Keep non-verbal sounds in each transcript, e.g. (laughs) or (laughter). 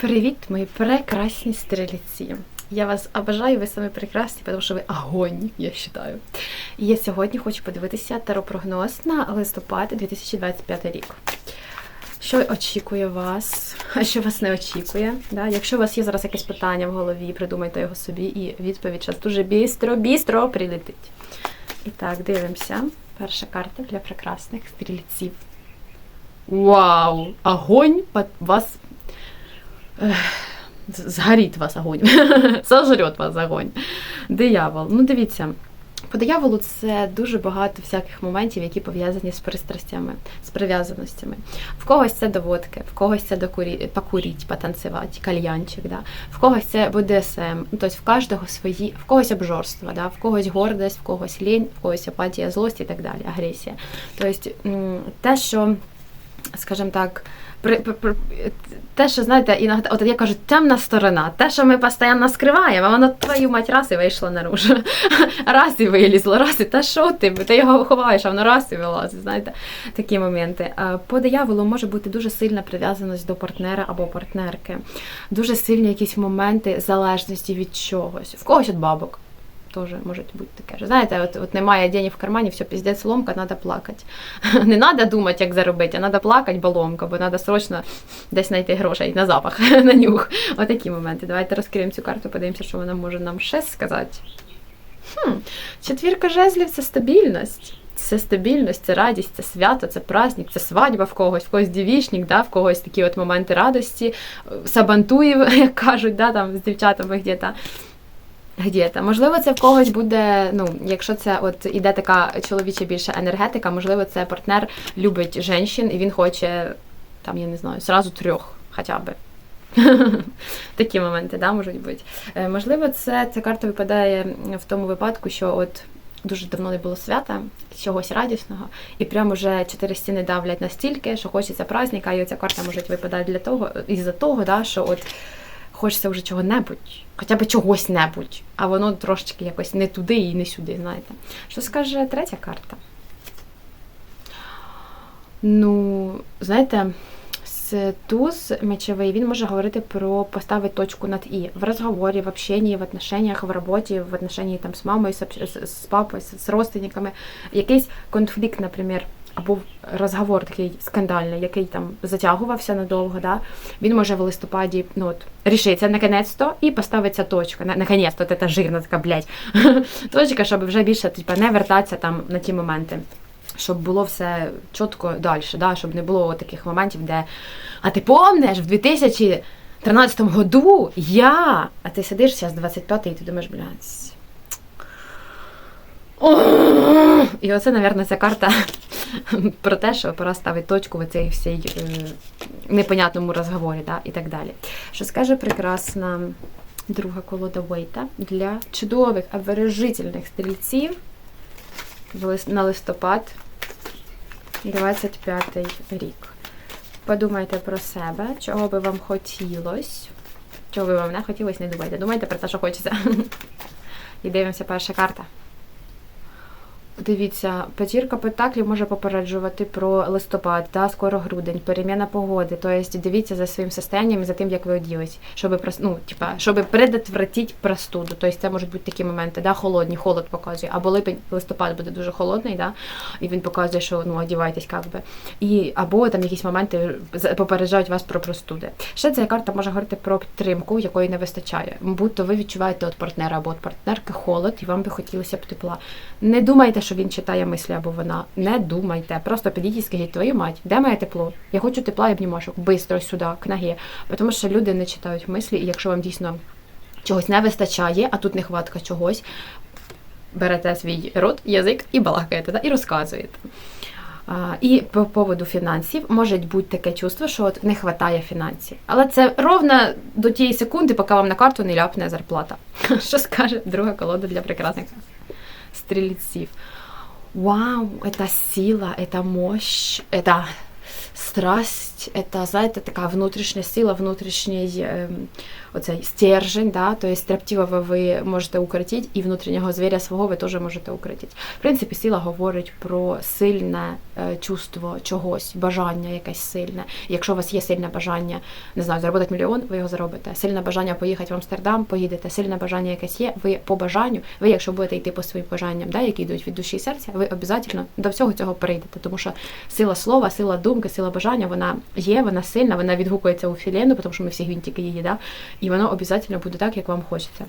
Привіт, мої прекрасні стріліці. Я вас обожаю, ви самі прекрасні, тому що ви огонь, я вважаю. І я сьогодні хочу подивитися теропрогноз на листопад 2025 рік. Що очікує вас, а що вас не очікує. Да? Якщо у вас є зараз якесь питання в голові, придумайте його собі, і відповідь зараз дуже бістро, бістро прилетить. І так, дивимося. Перша карта для прекрасних стрільців. Вау! Огонь вас згорить вас огонь. (laughs) Сожрет вас огонь. Диявол. Ну, дивіться. По дияволу це дуже багато всяких моментів, які пов'язані з пристрастями, з прив'язаностями. В когось це до водки, в когось це до курі... покуріть, потанцювати, кальянчик, да? в когось це БДСМ, ну, тобто в кожного свої, в когось обжорство, да? в когось гордость, в когось лінь, в когось апатія, злость і так далі, агресія. Тобто те, що, скажімо так, при, при, те, що знаєте, іноді, от я кажу, темна сторона, те, що ми постійно скриваємо, воно твою мать раз і вийшло наружу. (laughs) Раз і вилізло, раз і та що ти? Ти його ховаєш, а воно раз і вилазить. Знаєте, такі моменти. По дияволу може бути дуже сильна прив'язаність до партнера або партнерки, дуже сильні якісь моменти залежності від чогось, в когось від бабок. Тоже може бути таке. ж. Знаєте, от от немає денег в кармані, все, піздець, ломка, треба плакати. (laughs) Не треба думати, як заробити, а треба плакати, бо ломка, бо треба срочно десь знайти грошей на запах, (laughs) на нюх. Отакі моменти. Давайте розкриємо цю карту, подивимося, що вона може нам ще сказати. Хм, Четвірка жезлів це стабільність. Це стабільність, це радість, це свято, це праздник, це свадьба в когось, в когось дівічник, да, в когось такі от моменти радості, сабантуїв, (laughs) як кажуть, да, там з дівчатами где-то где-то. Можливо, це в когось буде, ну, якщо це от іде така чоловіча більша енергетика, можливо, це партнер любить жінчин і він хоче, там, я не знаю, зразу трьох хоча б. (laughs) Такі моменти, да, можуть бути. Е, можливо, це ця карта випадає в тому випадку, що от дуже давно не було свята, чогось радісного, і прямо вже чотири стіни давлять настільки, що хочеться праздника, і оця карта може випадати для того, із-за того, да, що от хочеться вже чого-небудь, хоча б чогось-небудь, а воно трошечки якось не туди і не сюди, знаєте. Що скаже третя карта? Ну, знаєте, туз мечовий, він може говорити про поставити точку над І в розговорі, в общенні, в отношениях, в роботі, в отношенні там з мамою, з, з папою, з, з родственниками. Якийсь конфлікт, наприклад або розговор такий скандальний, який там затягувався надовго, да, він може в листопаді ну, от, рішиться наконець-то і поставиться точка. На, наконець-то це жирна така, блядь, (laughs) точка, щоб вже більше типа, не вертатися там на ті моменти. Щоб було все чітко далі, да, щоб не було таких моментів, де. А ти помниш, в 2013 году я. А ти сидиш зараз 25-й і ти думаєш, блядь. І оце, мабуть, ця карта (laughs) про те, що пора ставити точку в цій всій е, непонятному розговорі да, і так далі. Що скаже прекрасна друга колода Вейта для чудових, обережительних стрільців на листопад 25 рік. Подумайте про себе, чого би вам хотілося. Чого би вам не хотілося, не думайте. Думайте про те, що хочеться. (laughs) І дивимося перша карта. Дивіться, п'ятірка пентаклів може попереджувати про листопад, та скоро грудень, переміна погоди. Тобто дивіться за своїм состоянням і за тим, як ви оділись, щоб ну, типа, щоб предотвратити простуду. Тобто це можуть бути такі моменти, да, холодні, холод показує. Або липень, листопад буде дуже холодний, да, і він показує, що ну, одівайтесь, як би. І або там якісь моменти попереджають вас про простуди. Ще ця карта може говорити про підтримку, якої не вистачає. Будь-то ви відчуваєте от партнера або от партнерки холод, і вам би хотілося б тепла. Не думайте, що він читає мислі або вона. Не думайте. Просто підійдіть і скажіть, твою мать, де моє тепло? Я хочу тепла і обнімашок. Бистро сюди, кнаги. Тому що люди не читають мислі, і якщо вам дійсно чогось не вистачає, а тут нехватка чогось, берете свій рот, язик і балакаєте, да? і розказуєте. А, І по поводу фінансів може бути таке чувство, що от не вистачає фінансів. Але це ровно до тієї секунди, поки вам на карту не ляпне зарплата. (laughs) Що скаже друга колода для прекрасних стрільців? Вау, это сила, это мощь, это страсть, це, знаєте, така внутрішня сила, внутрішній ем, оцей стержень, да, тобто строптивого ви можете укротити, і внутрішнього звіря свого ви теж можете укротити. В принципі, сила говорить про сильне е, чувство чогось, бажання якесь сильне. Якщо у вас є сильне бажання, не знаю, заробити мільйон, ви його заробите. Сильне бажання поїхати в Амстердам, поїдете. Сильне бажання якесь є, ви по бажанню, ви, якщо будете йти по своїм бажанням, да, які йдуть від душі і серця, ви обов'язково до всього цього прийдете. Тому що сила слова, сила думки, сила бажання, вона є, вона сильна, вона відгукується у вселенну, тому що ми всі гвинтики її, да, і воно обов'язково буде так, як вам хочеться.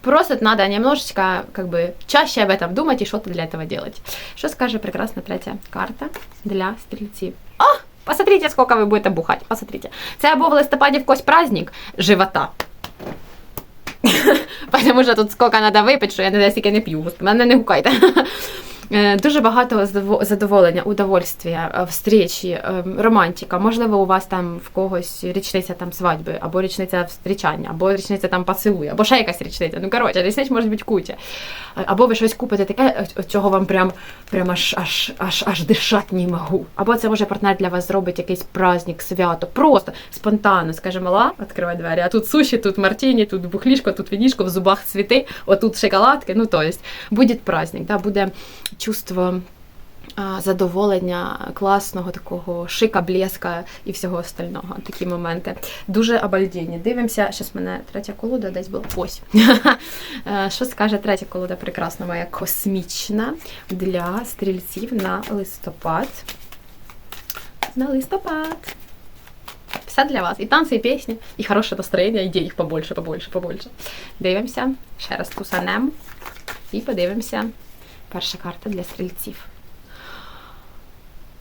Просто надо немножечко как бы чаще об этом думать и что-то для этого делать. Что скажет прекрасна третя карта для стрільців? О, посмотрите, сколько ви будете бухать. Посмотрите. Це або в листопаді в когось праздник живота. (laughs) Тому що тут скільки треба випити, що я не знаю, скільки не п'ю. Господи, мене не гукайте. (laughs) Е, Дуже багато задоволення, удовольствия, е, встречі, е, романтика. Можливо, у вас там в когось річниця там свадьби, або річниця встрічання, або річниця там поцілує, або ще якась річниця. Ну коротше, річниць може бути куча. Або ви щось купите таке, чого вам прям, прям аж, аж, аж, аж дишати не можу. Або це може партнер для вас зробить якийсь праздник, свято, просто спонтанно, скаже, мала, відкривай двері, а тут суші, тут мартіні, тут бухлішко, тут вінішко, в зубах цвіти, отут шоколадки. Ну, то буде праздник, да, буде чувство задоволення, класного такого шика, блеска і всього остального. Такі моменти. Дуже обальдінні. Дивимося, зараз мене третя колода десь була. Ось. (laughs) Е, Що скаже третя колода прекрасна моя космічна для стрільців на листопад. На листопад. Все для вас. І танці, і пісні, і хороше настроєння, і їх побольше, побольше, побольше. Дивимося. Ще раз тусанем. І подивимося. Перша карта для стрільців.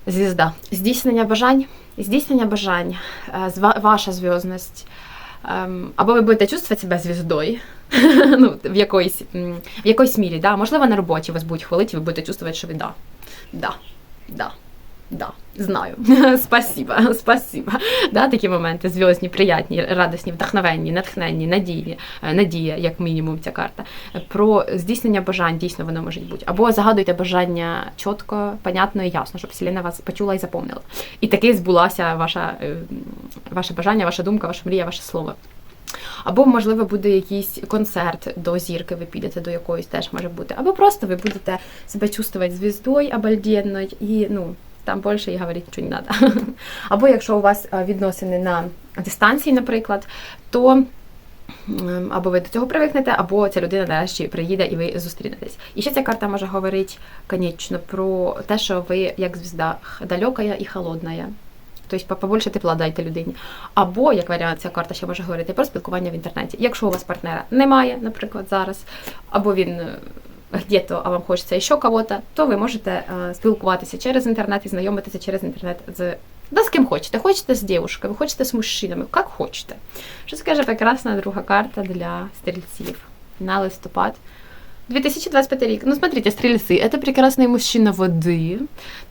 Звізда. Здійснення бажань. Здійснення бажань. Е, Ваша зв'язність. Ем, Або ви будете чувствувати себе звіздою, (laughs) ну, в якоїсь, в якоїсь мірі, да? можливо, на роботі вас будуть хвалити, і ви будете чувствувати, що ви да. Да, да, да, знаю. (laughs) спасибо, (laughs) спасибо. Да, такі моменти зв'язні, приятні, радісні, вдохновенні, натхненні, надії, е, надія, як мінімум, ця карта. Про здійснення бажань дійсно воно може бути. Або загадуйте бажання чітко, понятно і ясно, щоб Вселена вас почула і запомнила. І таки збулася ваша, е, ваше бажання, ваша думка, ваша мрія, ваше слово. Або, можливо, буде якийсь концерт до зірки, ви підете до якоїсь теж може бути. Або просто ви будете себе чувствувати звіздою обалденною і ну. Там більше і говорити нічого не треба. (laughs) Або якщо у вас відносини на дистанції, наприклад, то або ви до цього привикнете, або ця людина нарешті приїде і ви зустрінетесь. І ще ця карта може говорити, конечно, про те, що ви як звізда далека і холодна. Тобто побольше тепла дайте людині. Або, як варіант, ця карта ще може говорити про спілкування в інтернеті. Якщо у вас партнера немає, наприклад, зараз, або він е, где-то, а вам хочеться ще кого-то, то ви можете е, спілкуватися через інтернет і знайомитися через інтернет з да з ким хочете. Хочете з дівчинкою, хочете з мужчинами, як хочете. Що скаже прекрасна друга карта для стрільців на листопад. 2025 рік. Ну, смотрите, стрельцы, это прекрасный мужчина воды.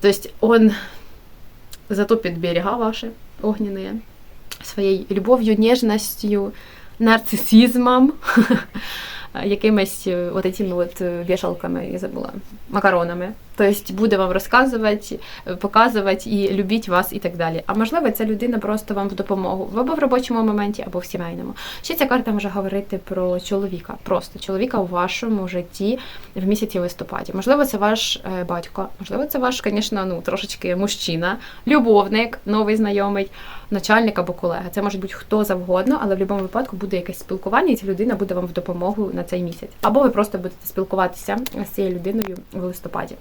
То есть он затопит берега ваши огненные своей любов'ю, нежностью, нарцисизмом, (laughs) якимись е, от от е, вішалками, я забула, макаронами. Тобто буде вам розказувати, е, показувати і любіть вас і так далі. А можливо, ця людина просто вам в допомогу або в робочому моменті, або в сімейному. Ще ця карта може говорити про чоловіка, просто чоловіка у вашому житті в місяці листопаді. Можливо, це ваш е, батько, можливо, це ваш, звісно, ну трошечки мужчина, любовник, новий знайомий, начальник або колега. Це може бути хто завгодно, але в будь-якому випадку буде якесь спілкування, і ця людина буде вам в допомогу на цей місяць. Або ви просто будете спілкуватися з цією людиною в листопаді.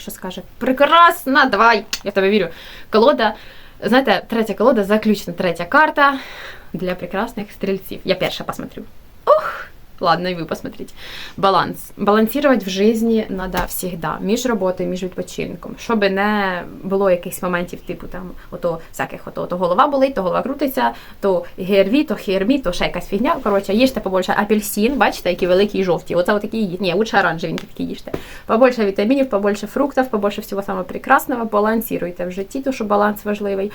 Що скаже? Прекрасна, давай! Я в тебе вірю. Колода, знаєте, третя колода, заключна третя карта для прекрасних стрільців. Я перша посмотрю. Ладно, и вы посмотрите. Баланс. Балансувати в житті треба завжди. Між роботою, між відпочинком. Щоб не було якихось моментів, типу там, ото всяких, ото, то голова болить, то голова крутиться, то ГРВІ, то хермі, то ще якась фігня. Коротше, їжте побольше апельсин, бачите, які великі і жовті. Оце отакі їдь. Ні, лучше оранжевенькі такі їжте. Побольше вітамінів, побольше фруктів, побольше всього самого прекрасного. Балансируйте в житті, тому що баланс важливий.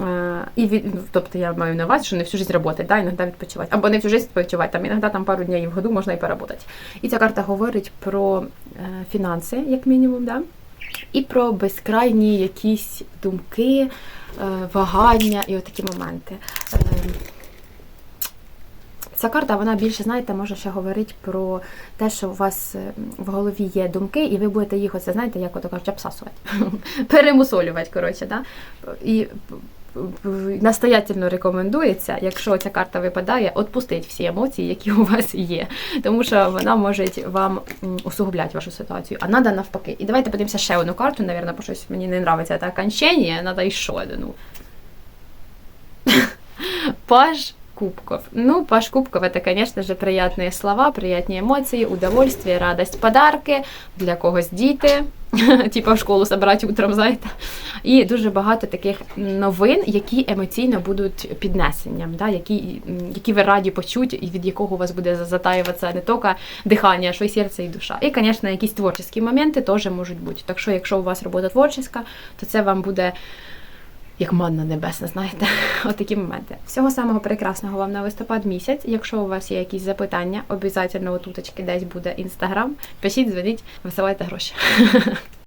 Е, І від, тобто я маю на увазі, що не всю життя працювати, да, іноді відпочивати. Або не всю життя відпочивати, там іноді там пару днів в году можна і поработати. І ця карта говорить про е, фінанси, як мінімум, да? і про безкрайні якісь думки, е, вагання і отакі моменти. Ця карта, вона більше, знаєте, може ще говорити про те, що у вас е, в голові є думки, і ви будете їх, оце, знаєте, як ото кажуть, обсасувати, (laughs) перемусолювати, коротше, да? І настоятельно рекомендується, якщо ця карта випадає, відпустити всі емоції, які у вас є. Тому що вона може вам усугубляти вашу ситуацію. А треба навпаки. І давайте подивимося ще одну карту, навірно, бо щось мені не подобається це окончання, треба ще одну. (laughs) Паж кубков. Ну, паж кубков это, конечно же, приятные слова, приятные эмоции, удовольствие, радость, подарки, для когось діти, (laughs) типа в школу собрати утром, знаєте. І дуже багато таких новин, які емоційно будуть піднесенням, да, які, м, які ви раді почути, і від якого у вас буде затаюватися не тільки дихання, а що й серце і душа. І, звісно, якісь творчі моменти теж можуть бути. Так що, якщо у вас робота творча, то це вам буде як манна небесна, знаєте, (laughs) отакі моменти. Всього самого прекрасного вам на листопад місяць. Якщо у вас є якісь запитання, обов'язково туточки десь буде інстаграм. Пишіть, дзвоніть, висилайте гроші. (laughs)